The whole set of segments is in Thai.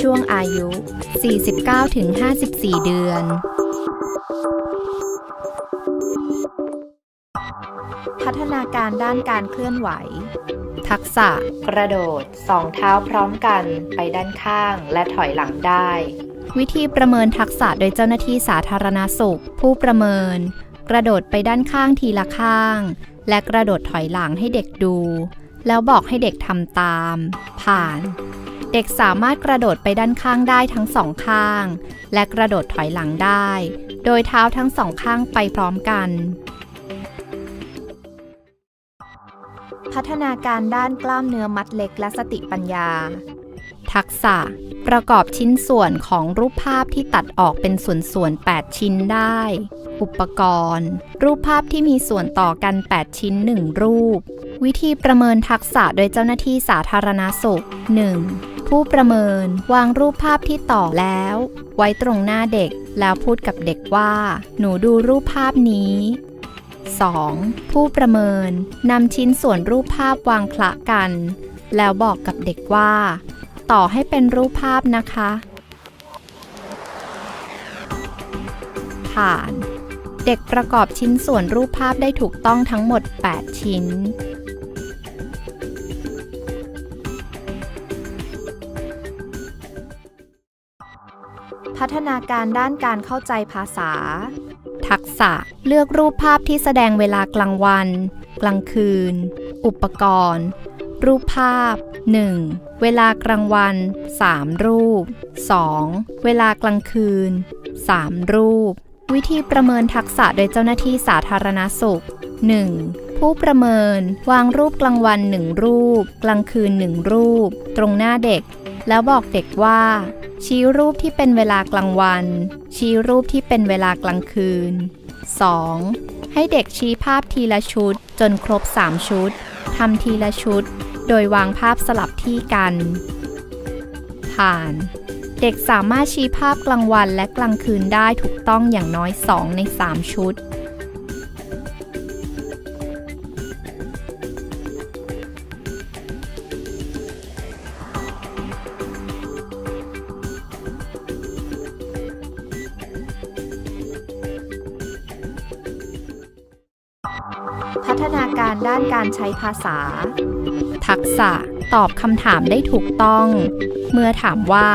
ช่วงอายุ 49-54 เดือน พัฒนาการด้านการเคลื่อนไหว ทักษะ กระโดดสองเท้าพร้อมกันไปด้านข้างและถอยหลังได้ วิธีประเมินทักษะโดยเจ้าหน้าที่สาธารณสุข ผู้ประเมิน กระโดดไปด้านข้างทีละข้าง และกระโดดถอยหลังให้เด็กดู แล้วบอกให้เด็กทำตาม ผ่าน เด็กสามารถกระโดดไปด้านข้างได้ทั้งสองข้าง และกระโดดถอยหลังได้ โดยเท้าทั้งสองข้างไปพร้อมกัน พัฒนาการด้านกล้ามเนื้อมัดเล็กและสติปัญญา ทักษะ ประกอบชิ้นส่วนของรูปภาพที่ตัดออกเป็นส่วนๆ8ชิ้นได้ อุปกรณ์ รูปภาพที่มีส่วนต่อกัน 8 ชิ้น 1 รูป วิธีประเมินทักษะโดยเจ้าหน้าที่สาธารณสุข 1. ผู้ประเมินวางรูปภาพที่ต่อแล้ว ไว้ตรงหน้าเด็กแล้วพูดกับเด็กว่า หนูดูรูปภาพนี้ 2. ผู้ประเมินนำชิ้นส่วนรูปภาพวางคละกัน แล้วบอกกับเด็กว่า ต่อให้เป็นรูปภาพนะคะ ผ่าน เด็กประกอบชิ้นส่วนรูปภาพได้ถูกต้องทั้งหมด 8 ชิ้น พัฒนาการด้านการเข้าใจภาษา ทักษะเลือกรูปภาพที่แสดงเวลากลางวัน กลางคืน อุปกรณ์ รูปภาพ 1. เวลากลางวัน 3 รูป 2. เวลากลางคืน 3 รูป วิธีประเมินทักษะโดยเจ้าหน้าที่สาธารณสุข 1. ผู้ประเมิน วางรูปกลางวัน 1 รูป กลางคืน 1 รูป ตรงหน้าเด็ก แล้วบอกเด็กว่า ชี้รูปที่เป็นเวลากลางวัน ชี้รูปที่เป็นเวลากลางคืน 2. ให้เด็กชี้ภาพทีละชุด จนครบ 3 ชุดทำทีละชุด โดยวางภาพสลับที่กัน ผ่าน เด็กสามารถชี้ภาพกลางวันและกลางคืนได้ถูกต้องอย่างน้อย 2 ใน 3 ชุด พัฒนาการด้านการใช้ภาษา ทักษะตอบคำถามได้ถูกต้อง เมื่อถามว่า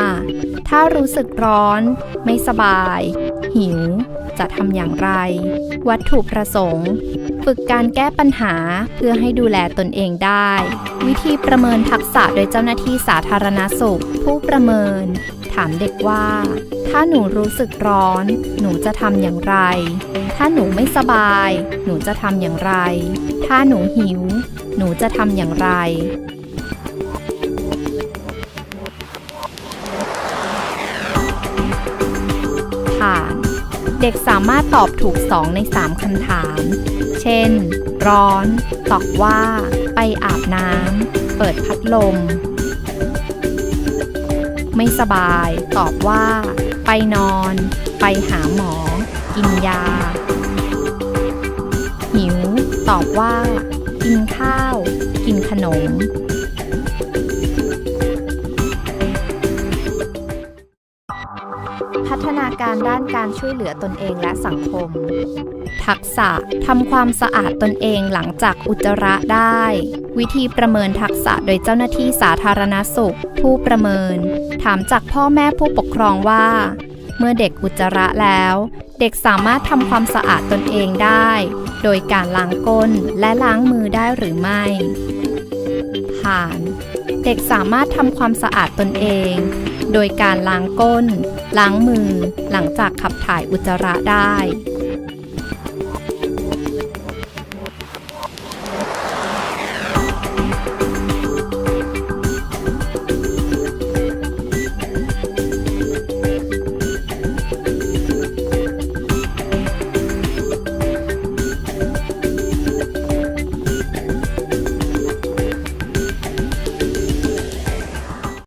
ถ้ารู้สึกร้อน ไม่สบาย หิว จะทำอย่างไร วัตถุประสงค์ ฝึกการแก้ปัญหาเพื่อให้ดูแลตนเองได้ วิธีประเมินทักษะโดยเจ้าหน้าที่สาธารณสุข ผู้ประเมิน ถามเด็กว่า ถ้าหนูรู้สึกร้อน หนูจะทำอย่างไร ถ้าหนูไม่สบาย หนูจะทำอย่างไร ถ้าหนูหิว หนูจะทำอย่างไร ผ่าน เด็กสามารถตอบถูก 2 ใน 3คำถาม เช่น ร้อน ตอบว่า ไปอาบน้ำ เปิดพัดลม ไม่สบาย ตอบว่า ไปนอน ไปหาหมอ กินยา หิว ตอบว่า กินข้าว กินขนม การด้านการช่วยเหลือตนเองและสังคม ทักษะทำความสะอาดตนเองหลังจากอุจจาระได้ วิธีประเมินทักษะโดยเจ้าหน้าที่สาธารณสุข ผู้ประเมิน ถามจากพ่อแม่ผู้ปกครองว่า เมื่อเด็กอุจจาระแล้ว เด็กสามารถทำความสะอาดตนเองได้ โดยการล้างก้นและล้างมือได้หรือไม่ ผ่าน เด็กสามารถทำความสะอาดตนเอง โดยการล้างก้น ล้างมือ หลังจากขับถ่ายอุจจาระได้